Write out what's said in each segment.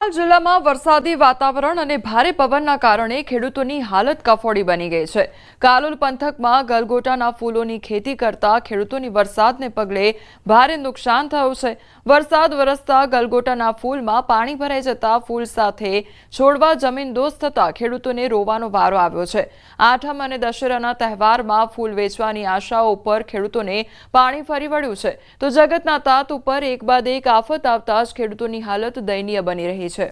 જિલ્લામાં વરસાદી વાતાવરણ અને ભારે પવનના કારણે ખેડૂતોની હાલત કફોડી બની ગઈ છે. કાલોલ પંથકમાં ગલગોટાના ફૂલોની ખેતી કરતા ખેડૂતોની વરસાદને પગલે ભારે નુકસાન થયું છે. વરસાદ વરસતા ગલગોટાના ફૂલમાં પાણી ભરાઈ જતા ફૂલ સાથે છોડવા જમીન દોસ્ત થતા ખેડૂતોને રોવાનો વારો આવ્યો છે. આઠમ અને દશેરાના તહેવારમાં ફૂલ વેચવાની આશાઓ ઉપર ખેડૂતોને પાણી ફરી વળ્યું છે. તો જગતના તાત ઉપર એક બાદ એક આફત આવતા જ ખેડૂતોની હાલત દયનીય બની રહી છે.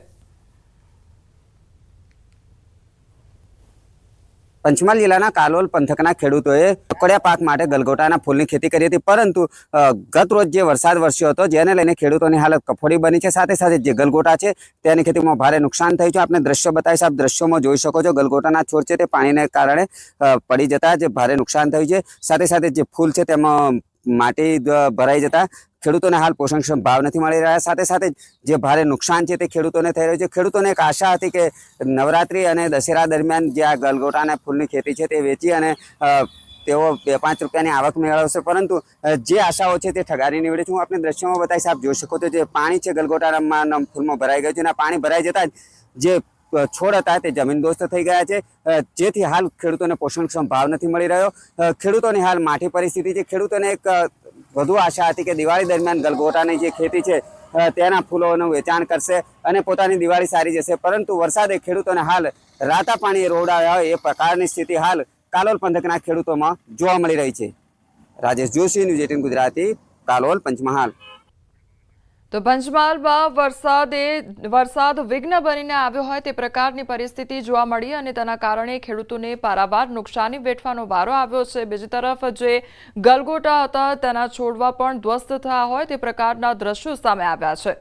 પંચમહાલ જિલ્લાના કાલોલ પંથકના ખેડૂતોએ પકોડિયા પાક માટે ગલગોટાના ફૂલની ખેતી કરી હતી, પરંતુ ગત રોજ જે વરસાદ વરસ્યો હતો, જેને લઈને ખેડૂતોની હાલત કફોડી બની છે. સાથે સાથે જે ગલગોટા છે, તેની ખેતીમાં ભારે નુકસાન થયું છે. આપણે દ્રશ્યો બતાવીશ. આપ દ્રશ્યોમાં જોઈ શકો છો, ગલગોટાના છોડ છે, તે પાણીને કારણે પડી જતા જે ભારે નુકસાન થયું છે. સાથે સાથે જે ફૂલ છે, તેમાં માટી ભરાઈ જતા ખેડૂતોને હાલ પોષણક્ષમ ભાવ નથી મળી રહ્યા. સાથે સાથે જે ભારે નુકસાન છે તે ખેડૂતોને થઈ રહ્યું છે. ખેડૂતોને એક આશા હતી કે નવરાત્રી અને દશેરા દરમિયાન જે આ ગલગોટા અને ફૂલની ખેતી છે તે વેચી અને તેઓ બે પાંચ રૂપિયાની આવક મેળવશે. પરંતુ જે આશાઓ છે તે ઠગારી નીવડે છે. હું આપને દ્રશ્યોમાં બતાવીશ. આપ જોઈ શકો છો જે પાણી છે ગલગોટામાં ફૂલમાં ભરાઈ ગયું છે અને પાણી ભરાઈ જતા જ છોડ હતા તે જમીનદોસ્ત થઈ ગયા છે. જેથી હાલ ખેડૂતોને પોષણક્ષમ ભાવ નથી મળી રહ્યો. ખેડૂતોની હાલ માઠી પરિસ્થિતિ છે. ખેડૂતોને એક વધુ આશા હતી કે દિવાળી દરમિયાન ગલગોટાની જે ખેતી છે તેના ફૂલોનું વેચાણ કરશે અને પોતાની દિવાળી સારી જશે. પરંતુ વરસાદે ખેડૂતોને હાલ રાતા પાણીએ રોવડાવ્યા હોય એ પ્રકારની સ્થિતિ હાલ કાલોલ પંથકના ખેડૂતોમાં જોવા મળી રહી છે. Rajesh Joshi, news eighteen Gujarati, Kalol Panchmahal. તો પંચમહાલમાં વરસાદે, વરસાદ વિઘ્ન બનીને આવ્યો હોય તે પ્રકારની પરિસ્થિતિ જોવા મળી અને તેના કારણે ખેડૂતોને પારાવાર નુકસાની વેઠવાનો વારો આવ્યો છે. બીજી તરફ જે ગલગોટા હતા તેના છોડવા પણ ધ્વસ્ત થયા હોય તે પ્રકારના દ્રશ્યો સામે આવ્યા છે.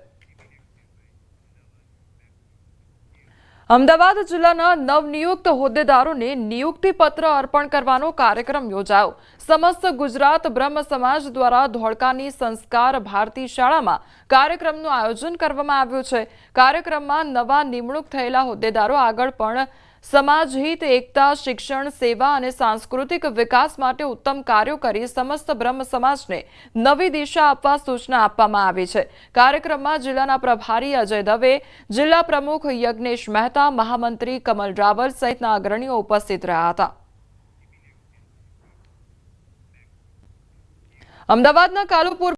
અમદાવાદ જિલ્લાના નવનિયુક્ત હોદ્દેદારોને નિયુક્તિ પત્ર અર્પણ કરવાનો કાર્યક્રમ યોજાયો. સમસ્ત ગુજરાત બ્રહ્મ સમાજ દ્વારા ધોળકાની સંસ્કાર ભારતી શાળામાં કાર્યક્રમનું આયોજન કરવામાં આવ્યું છે. કાર્યક્રમમાં નવા નિમણૂક થયેલા હોદ્દેદારો આગળ પણ સમાજહિત એકતા, શિક્ષણ, સેવા અને સાંસ્કૃતિક વિકાસ માટે ઉત્તમ કાર્યો કરી સમસ્ત બ્રહ્મ સમાજને નવી દિશા આપવા સૂચના આપવામાં આવી છે. કાર્યક્રમમાં જિલ્લાના પ્રભારી અજય દવે, જિલ્લા પ્રમુખ યજ્ઞેશ મહેતા, મહામંત્રી કમલ રાવલ સહિતના અગ્રણીઓ ઉપસ્થિત રહ્યા હતા. અમદાવાદના કાલુપુર